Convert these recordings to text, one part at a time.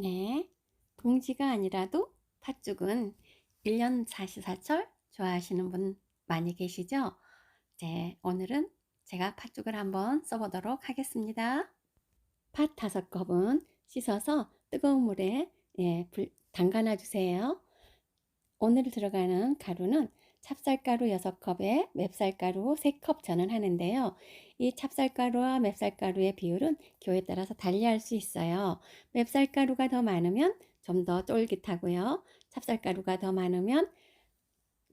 네. 동지가 아니라도 팥죽은 1년 사시사철 좋아하시는 분 많이 계시죠? 네, 오늘은 제가 팥죽을 한번 써보도록 하겠습니다. 팥 다섯 컵은 씻어서 뜨거운 물에 예, 불, 담가놔 주세요. 오늘 들어가는 가루는 찹쌀가루 6컵에 맵쌀가루 3컵 전원하는데요. 이 찹쌀가루와 맵쌀가루의 비율은 교에 따라서 달리할 수 있어요. 맵쌀가루가 더 많으면 좀 더 쫄깃하고요. 찹쌀가루가 더 많으면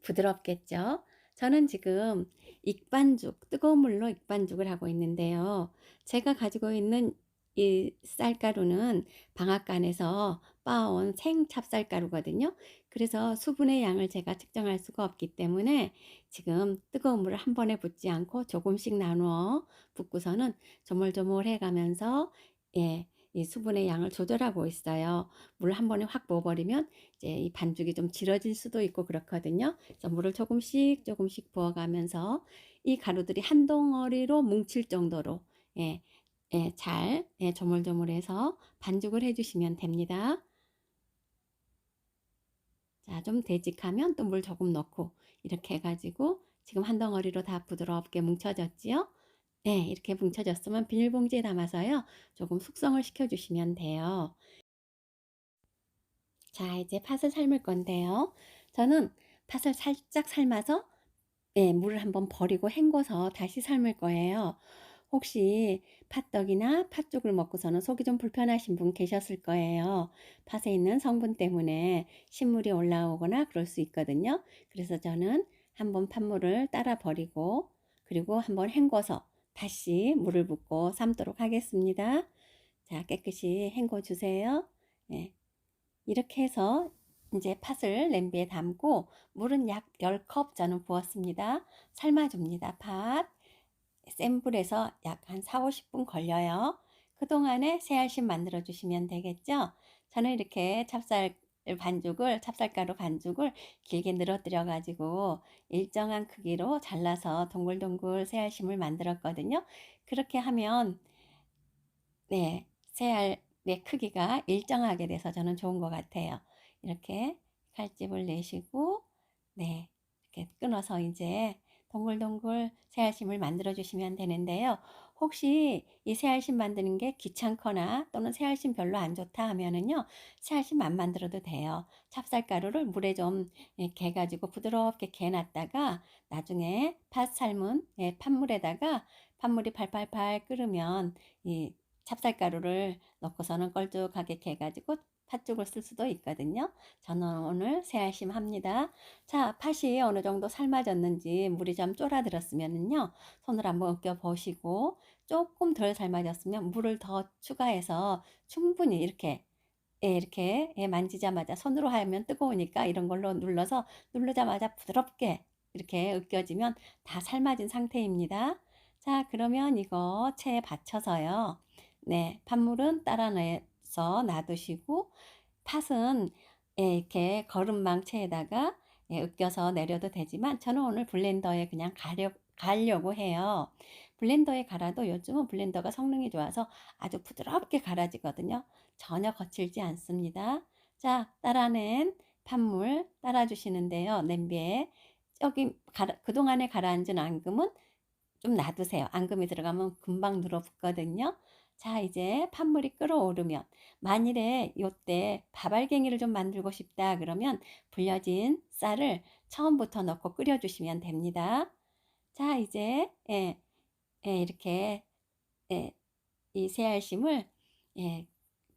부드럽겠죠. 저는 지금 익반죽, 뜨거운 물로 익반죽을 하고 있는데요. 제가 가지고 있는 이 쌀가루는 방앗간에서 빻아온 생 찹쌀가루거든요. 그래서 수분의 양을 제가 측정할 수가 없기 때문에 지금 뜨거운 물을 한 번에 붓지 않고 조금씩 나누어 붓고서는 조물조물 해 가면서 예, 이 수분의 양을 조절하고 있어요. 물 한 번에 확 부어버리면 이제 이 반죽이 좀 질어질 수도 있고 그렇거든요. 그래서 물을 조금씩 조금씩 부어가면서 이 가루들이 한 덩어리로 뭉칠 정도로 예, 예, 잘 예, 조물조물해서 반죽을 해주시면 됩니다. 자, 좀 되직하면 또 물 조금 넣고 이렇게 해가지고 지금 한 덩어리로 다 부드럽게 뭉쳐졌지요? 네, 이렇게 뭉쳐졌으면 비닐봉지에 담아서요. 조금 숙성을 시켜주시면 돼요. 자, 이제 팥을 삶을 건데요. 저는 팥을 살짝 삶아서 네, 물을 한번 버리고 헹궈서 다시 삶을 거예요. 혹시 팥떡이나 팥죽을 먹고서는 속이 좀 불편하신 분 계셨을 거예요. 팥에 있는 성분 때문에 신물이 올라오거나 그럴 수 있거든요. 그래서 저는 한번 팥물을 따라 버리고 그리고 한번 헹궈서 다시 물을 붓고 삶도록 하겠습니다. 자, 깨끗이 헹궈 주세요. 네. 이렇게 해서 이제 팥을 냄비에 담고 물은 약 10컵 저는 부었습니다. 삶아줍니다. 팥. 센 불에서 약 한 4, 50분 걸려요. 그동안에 새알심 만들어 주시면 되겠죠? 저는 이렇게 찹쌀 반죽을 찹쌀가루 반죽을 길게 늘어뜨려 가지고 일정한 크기로 잘라서 동글동글 새알심을 만들었거든요. 그렇게 하면 네, 새알의 크기가 일정하게 돼서 저는 좋은 것 같아요. 이렇게 칼집을 내시고 네, 이렇게 끊어서 이제 동글동글 새알심을 만들어 주시면 되는데요. 혹시 이 새알심 만드는 게 귀찮거나 또는 새알심 별로 안 좋다 하면은요. 새알심 안 만들어도 돼요. 찹쌀가루를 물에 좀 해가지고 부드럽게 개놨다가 나중에 팥 삶은 예, 팥물에다가 팥물이 팔팔팔 끓으면 이 찹쌀가루를 넣고서는 껄쭉하게 개가지고 팥죽을 쓸 수도 있거든요. 저는 오늘 새알심 합니다. 자, 팥이 어느 정도 삶아졌는지 물이 좀 쫄아들었으면요. 손을 한번 으껴 보시고 조금 덜 삶아졌으면 물을 더 추가해서 충분히 이렇게 예, 이렇게 예, 만지자마자 손으로 하면 뜨거우니까 이런 걸로 눌러서 누르자마자 부드럽게 이렇게 으껴지면 다 삶아진 상태입니다. 자, 그러면 이거 체에 받쳐서요. 네, 팥물은 따라 내 서 놔두시고 팥은 예, 이렇게 거름망체에다가 예, 으껴서 내려도 되지만 저는 오늘 블렌더에 그냥 가려, 가려고 해요. 블렌더에 갈아도 요즘은 블렌더가 성능이 좋아서 아주 부드럽게 갈아지거든요. 전혀 거칠지 않습니다. 자, 따라낸 팥물 따라주시는데요. 냄비에 여기 가라, 그동안에 가라앉은 앙금은 좀 놔두세요. 앙금이 들어가면 금방 늘어붙거든요. 자, 이제 팥물이 끓어오르면 만일에 요때 밥알갱이를 좀 만들고 싶다 그러면 불려진 쌀을 처음부터 넣고 끓여주시면 됩니다. 자, 이제 예, 예, 이렇게 예, 이 새알심을 예,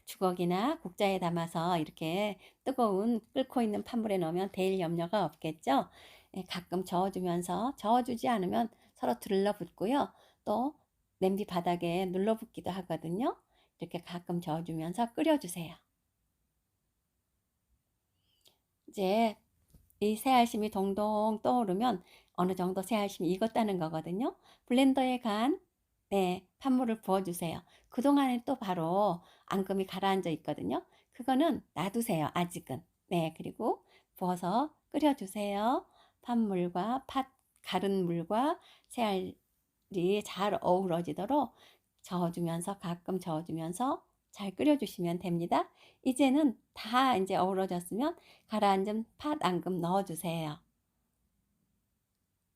주걱이나 국자에 담아서 이렇게 뜨거운 끓고 있는 팥물에 넣으면 데일 염려가 없겠죠. 예, 가끔 저어주면서 저어주지 않으면 서로 들러붙고요. 또 냄비 바닥에 눌러붙기도 하거든요. 이렇게 가끔 저어주면서 끓여주세요. 이제 이 새알심이 동동 떠오르면 어느 정도 새알심이 익었다는 거거든요. 블렌더에 간 네, 팥물을 부어주세요. 그동안에 또 바로 앙금이 가라앉아 있거든요. 그거는 놔두세요. 아직은. 네, 그리고 부어서 끓여주세요. 팥물과 팥 가른 물과 새알 잘 어우러지도록 저어주면서 가끔 저어주면서 잘 끓여주시면 됩니다. 이제는 다 이제 어우러졌으면 가라앉은 팥 앙금 넣어주세요.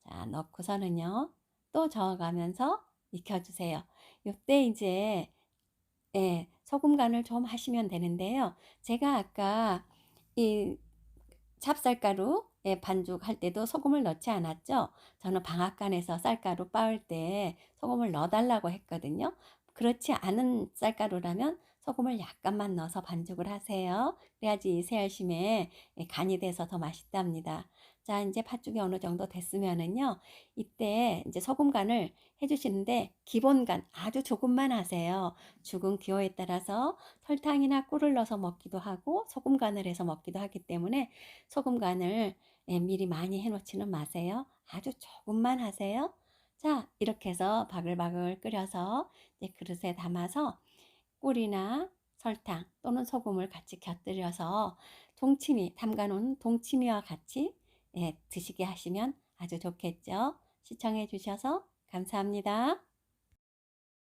자, 넣고서는요, 또 저어가면서 익혀주세요. 이때 이제, 예, 소금 간을 좀 하시면 되는데요. 제가 아까 이 찹쌀가루 예, 반죽 할 때도 소금을 넣지 않았죠? 저는 방앗간에서 쌀가루 빻을 때 소금을 넣어달라고 했거든요. 그렇지 않은 쌀가루라면 소금을 약간만 넣어서 반죽을 하세요. 그래야지 이 새알심에 예, 간이 돼서 더 맛있답니다. 자, 이제 팥죽이 어느 정도 됐으면은요. 이때 이제 소금 간을 해주시는데 기본 간 아주 조금만 하세요. 죽은 기호에 따라서 설탕이나 꿀을 넣어서 먹기도 하고 소금 간을 해서 먹기도 하기 때문에 소금 간을 예, 미리 많이 해놓지는 마세요. 아주 조금만 하세요. 자, 이렇게 해서 바글바글 끓여서 이제 그릇에 담아서 꿀이나 설탕 또는 소금을 같이 곁들여서 동치미, 담가놓은 동치미와 같이 예, 드시게 하시면 아주 좋겠죠. 시청해 주셔서 감사합니다.